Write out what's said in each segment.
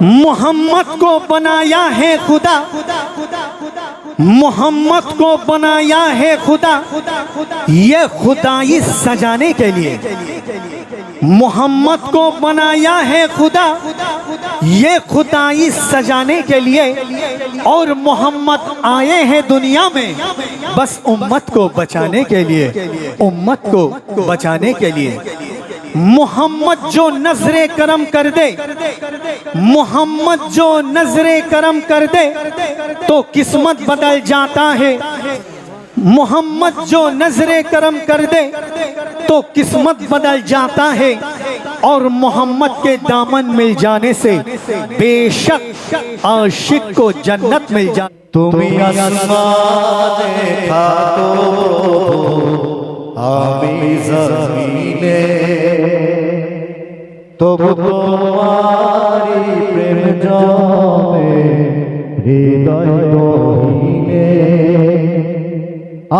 محمد کو بنایا ہے خدا۔ محمد کو بنایا ہے خدا۔ یہ خدائی سجانے کے لیے۔ محمد کو بنایا ہے خدا۔ یہ خدائی سجانے کے لیے۔ اور محمد آئے ہیں دنیا میں۔ بس امت کو بچانے کے لیے۔ امت کو بچانے کے لیے۔ محمد جو نظر کرم کر دے، محمد جو نظر کرم کر دے، تو قسمت بدل جاتا ہے۔ محمد جو نظر کرم کر دے، تو قسمت بدل جاتا ہے۔ اور محمد کے دامن مل جانے سے بے شک عاشق کو جنت مل جانے تمہیں আমি জমিনে, তবু তোমারি প্রেম জমে হৃদয় গহীনে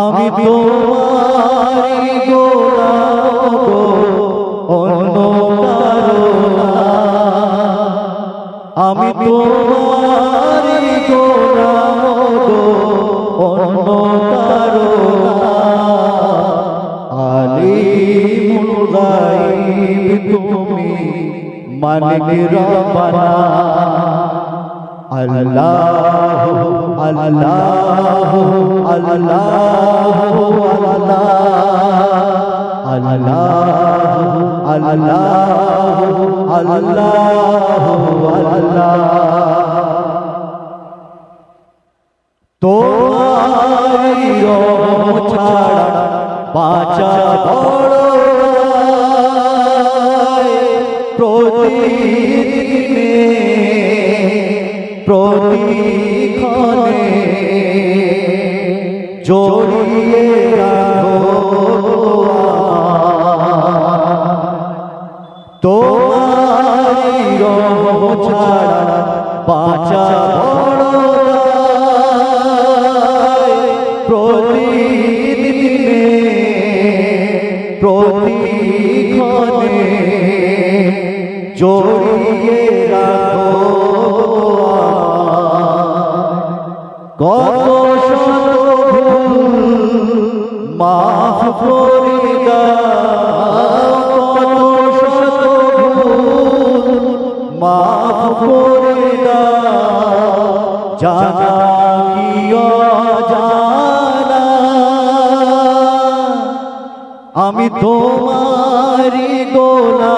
আমি তোমারি গোলাম অন্য কারও। আমি তোমারি গোলাম অন্য আলিমুল গাইব তুমি মালিক রব্বানা আল্লাহ আল্লাহ আল্লাহ আল্লাহ আল্লাহ আল্লাহ আল্লাহ তোমারি রহম ছাড়া বাঁচা বড়। প্রতিদিনে প্রতিক্ষণে জড়িয়ে রাখো তোমারি ছাড়া বাঁচা জড়িয়ে রাখো কত মাফ আমি তোমারি গোলাম।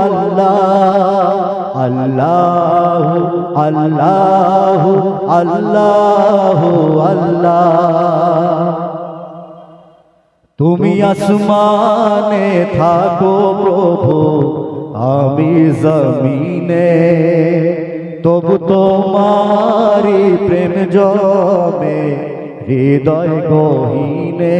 আল্লাহ আল্লাহ আল্লাহ আল্লাহ আল্লাহ তুমি আসমানে থাকো প্রভু আমি জমিনে তবু তোমারি প্রেম জমে হৃদয় গহীনে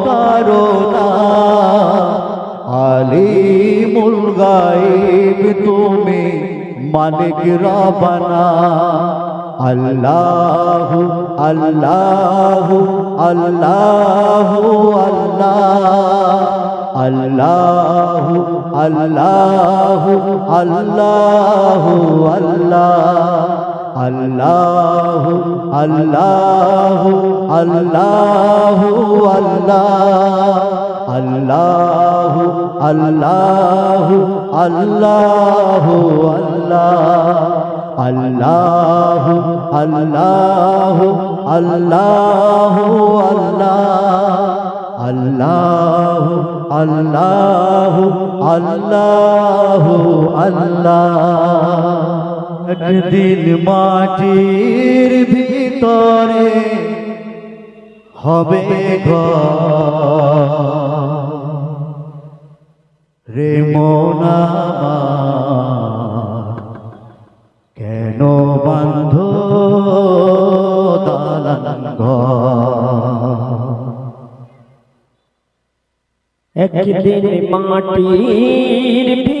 গাইব তুমি মালিক রবানা আল্লাহ আল্লাহ আল্লাহ আল্লাহ আল্লাহ আল্লাহ আল্লাহ আল্লাহ আল্লাহ আল্লাহ আল্লাহ আল্লাহ আল্লাহ আল্লাহ আল্লাহ আল্লাহ আল্লাহ আল্লাহ আল্লাহ আল্লাহ আল্লাহ আল্লাহ আল্লাহ একদিন মাটির ভিতরে হবে ঘর। রে মোনা কেন বান্ধ দালান একদিন মাটির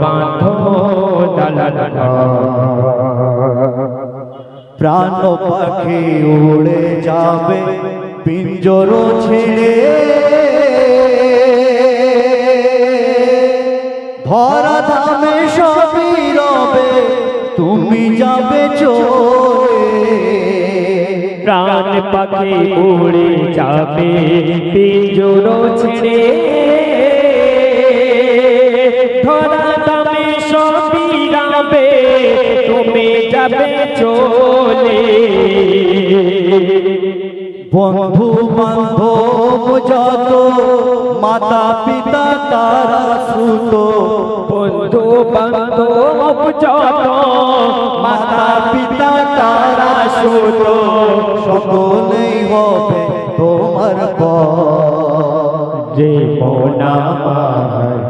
বাঁধো দালান ঘর প্রাণ পাখি উড়ে যাবে, পিঞ্জর ছেড়ে। ধরা ধামে সবই রবে, তুমি যাবে চলে প্রাণ পাখি উড়ে যাবে, পিঞ্জর ছেড়ে। ধরা দামে সবই যাবে তুমি যাবে চলে বন্ধু বান্ধব যত মাতা পিতা তারা সুত। বন্ধু বান্ধব যত মাতা পিতা তারা সুত। সকলেই হবে তোমার যে মোনামার কেন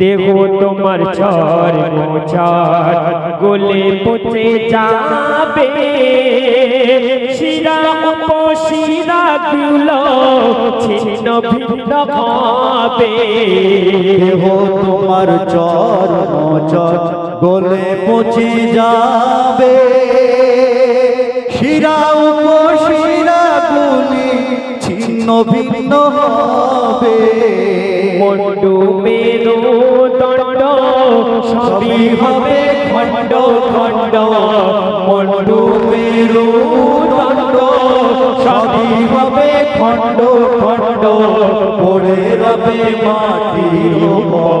দেহ তোমার ছর মোছার গোলে পচে যাবে। শিরা উপশিরা গুলো ছিন্ন ভিন্ন হবে দেহ তোমার চর গলে পচে যাবে। শিরা ভিন্ন হবে। মন্ডু মেরু দণ্ড, সবই হবে খণ্ড খণ্ড। মন্ডু মেরু দণ্ড, সবই হবে খণ্ড খণ্ড। পড়ে রবে মাটির উপর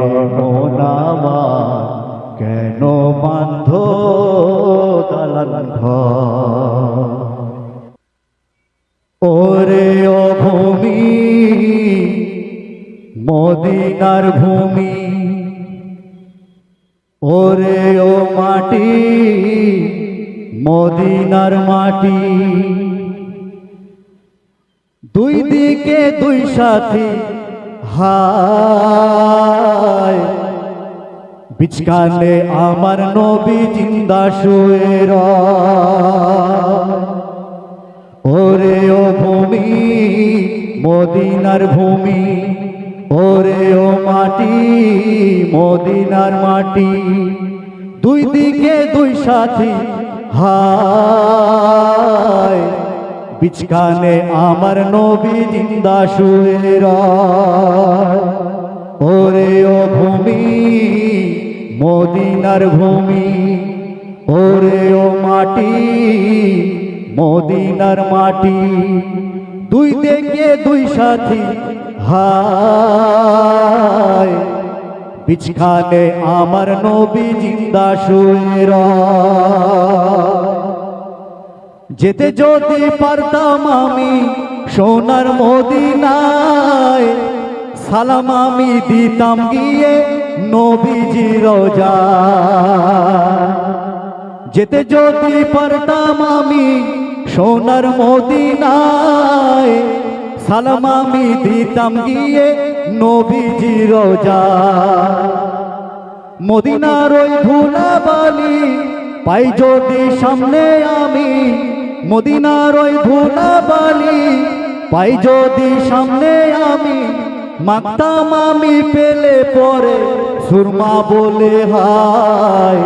মদিনার ভূমি। ওরে ও মাটি, মদিনার মাটি। দুই দিকে দুই সাথী, হায়। বিচকানে আমার নবী জিন্দা শুয়ে। ওরে ও ভূমি, মদিনার ভূমি। ওরে ও মাটি, মদিনার মাটি, দুই দিকে দুই সাথী, হায় বিচকানে আমার নবী জিন্দা শুয়ে। ওরে ও ভূমি, মদিনার ভূমি, ওরে ও মাটি, মদিনার মাটি, দুই দেখে দুই সাথী হায় বিছখানে আমার নবী জিন্দা রয়। যেতে যদি পারতাম আমি সোনার মদিনায়, সালাম আমি দিতাম গিয়ে নবীজি রোজা যেতে যদি পারতাম আমি সোনার মদিনায় সালাম আমি দিতাম গিয়ে নবীজি রোজা। মদিনার ওই ধুলাবালি পাই যদি সামনে আমি। মদিনার ওই ধুলাবালি পাই যদি সামনে আমি। মাতাম আমি পেলে পরে সুরমা বলে হায়।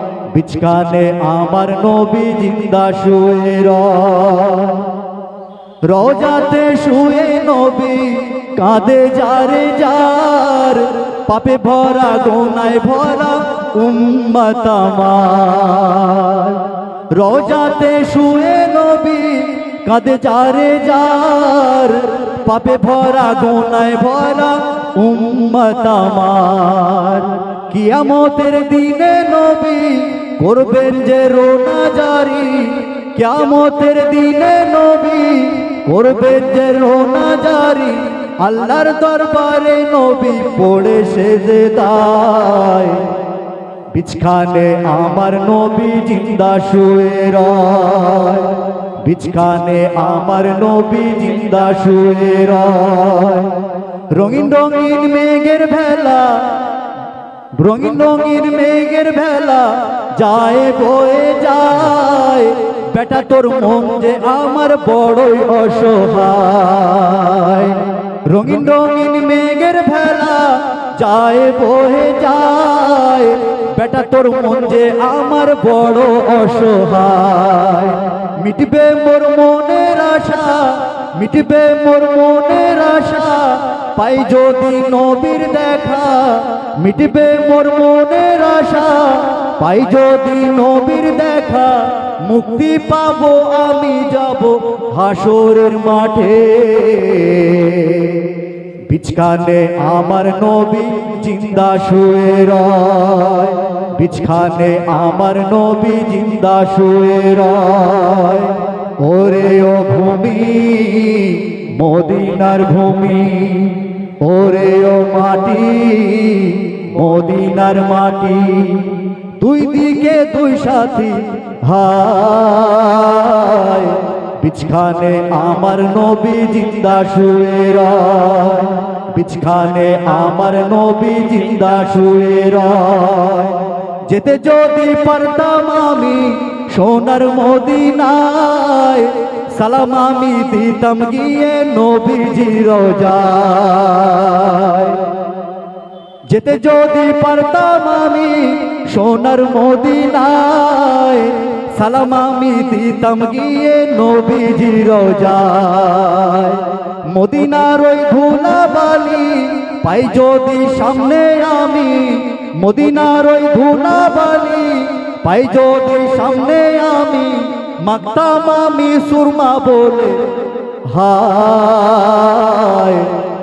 বিছখানে আমার নবী জিন্দা শুয়ে রোজাতে শুয়ে নবী কাঁদে যারে যার। পাপে ভরা গোনায় ভরা উম্মত আমার। রোজাতে শুয়ে নবী কাঁদে যারে যার। পাপে ভরা গোনায় ভরা উম্মত কিয়ামতের দিনে নবী করবেন যে রোনা জারি কিয়ামতের দিনে নবী করবেন যে রোনা জারি আল্লাহর দরবারে নবী পড়ে সেজে দায় বিছখানে আমার নবী জিন্দা শুয়ে রয়। বিছখানে আমার নবী জিন্দা শুয়ে রঙিন রঙিন মেঘের ভেলা, রঙিন রঙিন মেঘের ভেলা যায় বয়ে যায়। বেটা, তোর মন যে আমার বড়ই অসহায়। রঙিন রঙিন মেঘের ভেলা যায় বয়ে যায়। বেটা, তোর মন যে আমার বড় অসহায়। মিটবে মোর মনের আশা, মিটবে মোর মনের আশা। পাই যদি নবীর দেখা, মিটবে মোর মনের আশা। পাই যদি নবীর দেখা মুক্তি পাবো, আমি যাব হাসরের মাঠে। বিছখানে আমার নবী জিন্দা শুয়ে রয়। বিছখানে আমার নবী জিন্দা শুয়ে রয়। ওরে ও ভূমি, মদিনার ভূমি, ওরে ও মাটি, মদিনার মাটি। দুই দিকে দুই সাথী, হায়। বিছখানে আমার নবী জিন্দা শুয়ে রয়। বিছখানে আমার নবী জিন্দা শুয়ে যেতে যদি পারতাম আমি সোনার মদিনায়, সালাম আমি দিতাম গিয়ে নবীজি রোজায়। যেতে যদি পারতাম আমি সোনার মদিনায়, সালাম আমি দিতাম গিয়ে নবীজি রোজায়। মদিনার ওই ধুলাবালি পাই যদি সামনে আমি, মদিনার ওই ধুলাবালি পাই যদি সামনে আমি মাগতাম আমি সুরমা বলে, হায়।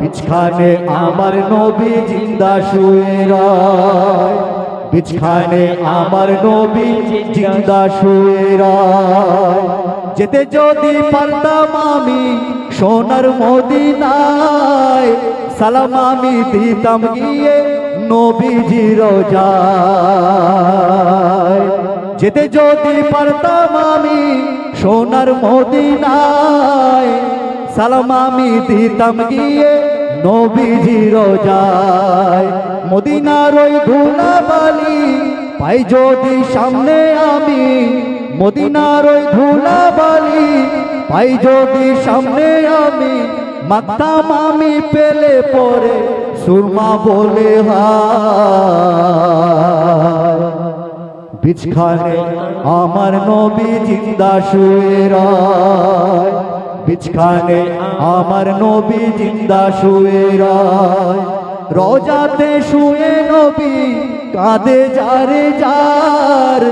বিছখানে আমার নবী জিন্দা শুয়ে রয়। বিছখানে আমার নবী জিন্দা শুয়ে রয়। যেতে যদি পারতাম আমি সোনার মদিনায়, সালাম আমি দিতাম গিয়ে নবীজির যায় যেতে যদি পারতাম আমি সোনার মদিনায় সালাম আমি দিতাম গিয়ে নবীজির যায় মদিনার ওই ধুলাবালি পাই যদি সামনে আমি। মদিনার ওই ধুলাবালি পাই যদি সামনে আমি। মাকতাম আমি পেলে পরে সুরমা বলে বিছখানে আমার নবী জিন্দা শুয়ে রায়। বিছখানে আমার নবী জিন্দা শুয়ে রায়। রোজাতে শুয়ে নবী কাঁদে যারে যার।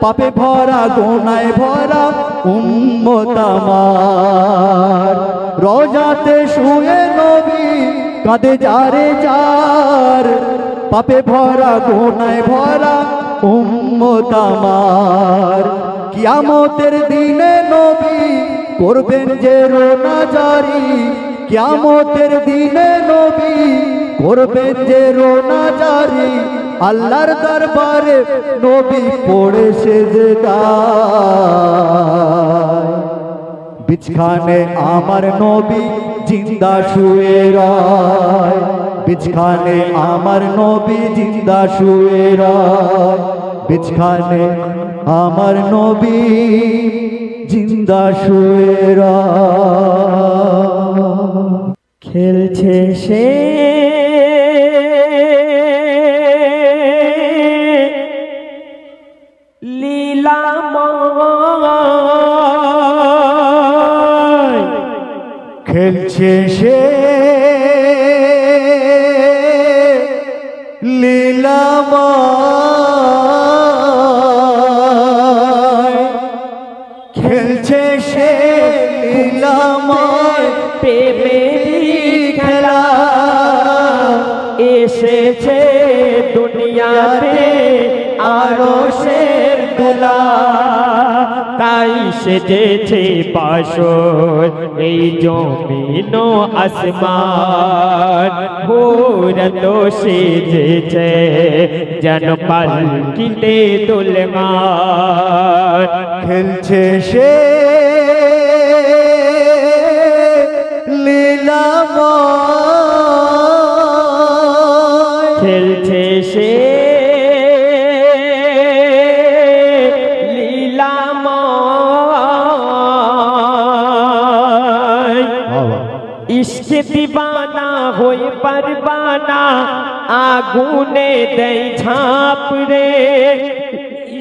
পাপে ভরা, গোনায় ভরা উম্মত আমার। রোজাতে শুয়ে নবী কাঁদে যারে যার। পাপে ভরা, গোনায় ভরা উম্মত আমার। কিয়ামতের দিনে করবেন যে রোনা জারি কিয়ামতের দিনে নবী করবেন যে রোনা জারি আল্লাহর দরবারে নবী পড়ে সেজদায়। বিছখানে আমার নবী জিন্দা শুয়ে বিছখানে আমার নবী জিন্দা শুয়ে বিছখানে আমার নবী জিন্দা শুয়ে খেলছে সে। লীলাময় খেলছে সে। তাই সেজেছে বাসর এই জমিন আসমান। ভোর তো সেজেছে যেন পালকিতে দোলমান। খেলছে সে আগুনে দেয় ঝাঁপ রে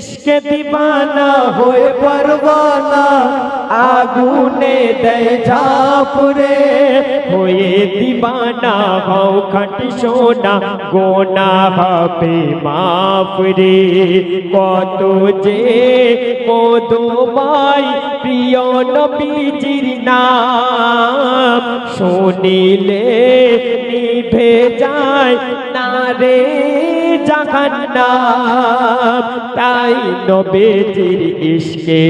ইশকে দিবানা হয়ে পারবানা আগুনে দেয় ঝাপ রে হয়ে দিবানা হও খাটি সোনা, গোনা হবে মাফ রে কত যে মধুমাই প্রিয় নবীজির নাম, শুনিলে নিভে যায় না রে। জাহান্নাম। তাই নবীজির ইশকে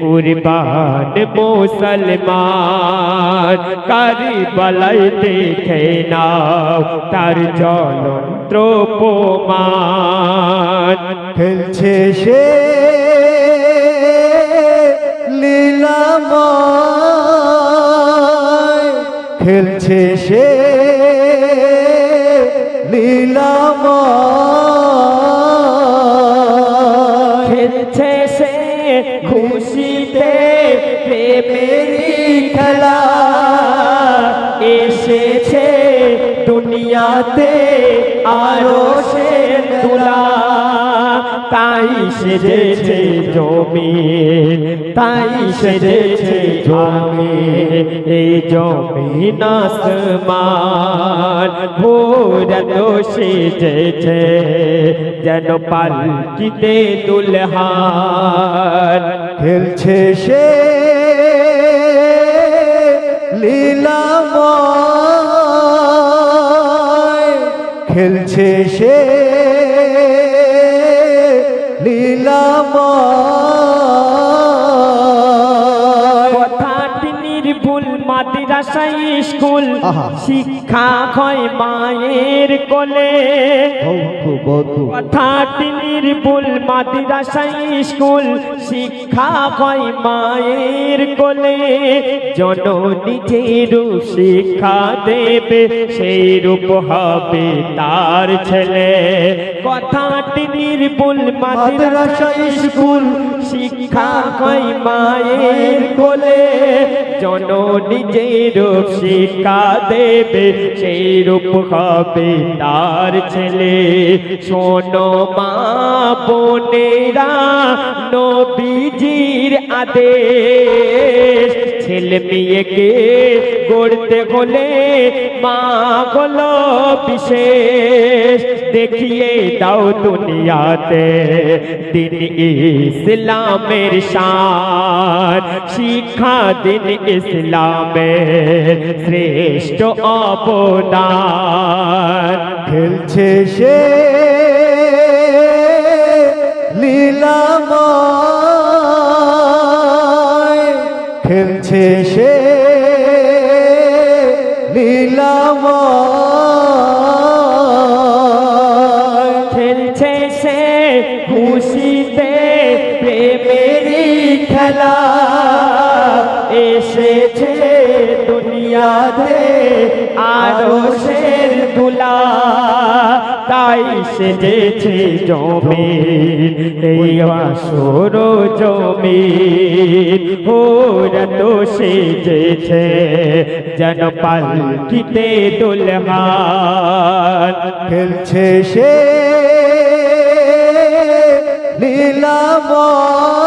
কুরবান মুসলমান কারিবালাই দেখে নাও তার জ্বলন্ত্র প্রমাণ। খেলছে সে লীলাময়। খেলছে সে দুনিয়াতে আরও সে দুলা। তাই সেজেছে জমি তাই সেজেছে জমি এই জমি নাসমান ভোর তো সেজেছে। যেন পালকিতে দুলহান খেলছে সে লীলাময় খেলছে সে লীলাম কথাটি নির্ভুল মাদ্রাসা স্কুল। শিক্ষা শিক্ষা মায়ের কোলে। কথাটি নির্ভুল মাদ্রাসা স্কুল। শিক্ষা হয় মায়ের কোলে। জননী যে শিক্ষা দেবে সেই রূপ হবে তার ছেলে। কথাটি নির্ভুল মাদ্রাসা স্কুল। শিক্ষা হয় মায়ের কোলে। জননী যে শিক্ষা দেবে সেই রূপ হবে তার ছেলে। শোনো মা বোনেরা, নবীজির আদেশ। ছেলে মেয়েকে গড়তে হলে মা হলো বিশেষ। দেখিয়ে দাও দুনিয়াতে দিন ইসলামের শান শিক্ষা দিন ইসলামের শ্রেষ্ঠ অবদান। খেলছে সে লীলাম খেলছে তাই সেজেছে জমি এই আসর জমিন। হোরা তো সেজেছে যেন পালকিতে দুলহান। খেলছে সে লীলাময়